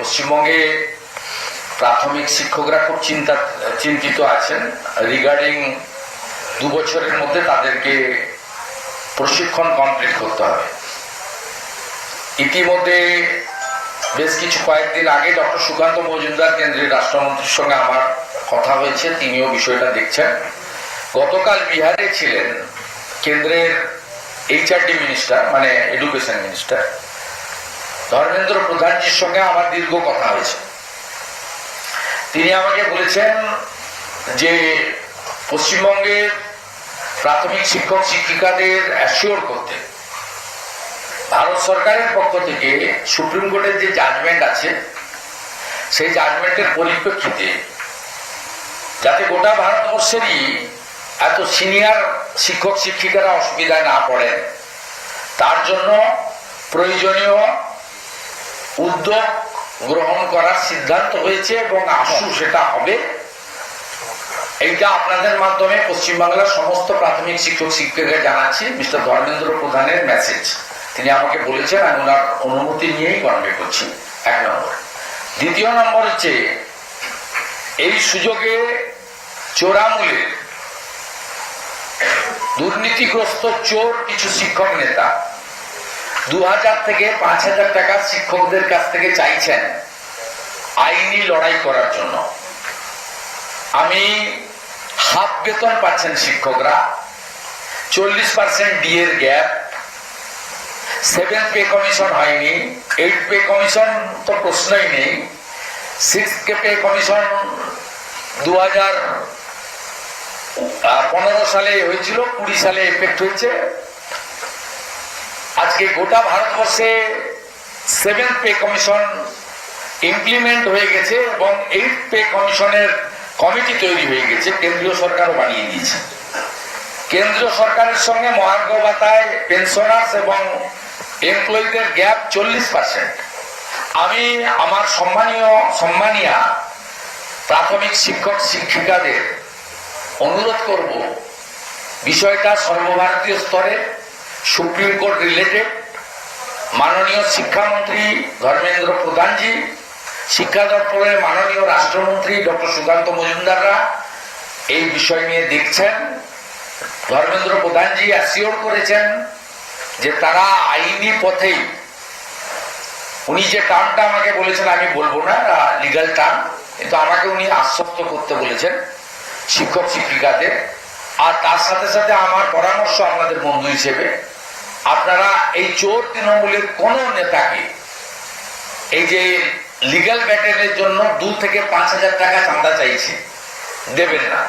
পশ্চিমবঙ্গে প্রাথমিক শিক্ষকরা খুব চিন্তা, চিন্তিত আছেন রিগার্ডিং দু বছরের মধ্যে তাদেরকে প্রশিক্ষণ কমপ্লিট করতে হবে। ইতিমধ্যে বেশ কিছু কয়েকদিন আগে ডক্টর সুকান্ত মজুমদার কেন্দ্রের রাষ্ট্রমন্ত্রীর সঙ্গে আমার কথা হয়েছে, তিনিও বিষয়টা দেখছেন। গতকাল বিহারে ছিলেন কেন্দ্রের এইচআরডি মিনিস্টার মানে এডুকেশন মিনিস্টার ধর্মেন্দ্র প্রধানজির সঙ্গে আমার দীর্ঘ কথা হয়েছে। তিনি আমাকে বলেছেন যে পশ্চিমবঙ্গের প্রাথমিক শিক্ষক শিক্ষিকাদের অ্যাসিওর করতে ভারত সরকারের পক্ষ থেকে সুপ্রিম কোর্টের যে জাজমেন্ট আছে, সেই জাজমেন্টের পরিপ্রেক্ষিতে যাতে গোটা ভারতবর্ষেরই এত সিনিয়র শিক্ষক শিক্ষিকারা অসুবিধায় না পড়েন, তার জন্য প্রয়োজনীয় উদ্যোগ গ্রহণ করার সিদ্ধান্ত হয়েছে এবং আশু সেটা হবে। এইটা আপনাদের মাধ্যমে পশ্চিমবাংলার সমস্ত প্রাথমিক শিক্ষক শিক্ষিকাকে জানাচ্ছি, মিস্টার ধর্মেন্দ্র প্রধানের মেসেজ তিনি আমাকে বলেছেন, আমি ওনার অনুমতি নিয়েই কনভে করছি। এক নম্বর। দ্বিতীয় নম্বর হচ্ছে, এই সুযোগে চোরামূলের দুর্নীতিগ্রস্ত চোর কিছু শিক্ষক নেতা দু হাজার থেকে পাঁচ হাজার টাকা শিক্ষকদের কাছ থেকে চাইছেন আইনি লড়াই করার জন্য। আমি হাফ বেতন পাচ্ছেন শিক্ষকরা, চল্লিশ পার্সেন্ট ডিএর গ্যাপ, সেভেন পে কমিশন হয়নি, এইট পে কমিশন তো প্রশ্নই নেই, সিক্স পে কমিশন দু হাজার পনেরো সালে হয়েছিল, কুড়ি সালে এফেক্ট হয়েছে। আজকে গোটা ভারতবর্ষে সেভেন পে কমিশন ইমপ্লিমেন্ট হয়ে গেছে এবং এইট পে কমিশনের কমিটি তৈরি হয়ে গেছে, কেন্দ্রীয় সরকারও বানিয়ে দিয়েছে। কেন্দ্রীয় সরকারের সঙ্গে মহার্ঘ ভাতায় পেনশনার্স এবং এমপ্লয়ীদের গ্যাপ চল্লিশ পার্সেন্ট আমি আমার সম্মানীয় সম্মানিয়া প্রাথমিক শিক্ষক শিক্ষিকাদের অনুরোধ করব, বিষয়টা সর্বভারতীয় স্তরে সুপ্রিম কোর্ট রিলেটেড মাননীয় শিক্ষামন্ত্রী ধর্মেন্দ্র প্রধানজি, শিক্ষা দপ্তরের মাননীয় রাষ্ট্রমন্ত্রী ডক্টর সুকান্ত মজুমদাররা এই বিষয় নিয়ে দেখছেন। ধর্মেন্দ্র প্রধানজি অ্যাসিওর করেছেন যে তারা আইনি পথেই, উনি যে টার্মটা আমাকে বলেছেন আমি বলব না লিগাল টার্ম, কিন্তু আমাকে উনি আশ্বস্ত করতে বলেছেন শিক্ষক শিক্ষিকাদের। আর তার সাথে সাথে আমার পরামর্শ আপনাদের বন্ধু হিসেবে আপনারা এই চোর তৃণমূলের কোন নেতাকে এই যে লিগাল ব্যাটেলের জন্য দু থেকে পাঁচ হাজার টাকা চাঁদা চাইছে, দেবেন না।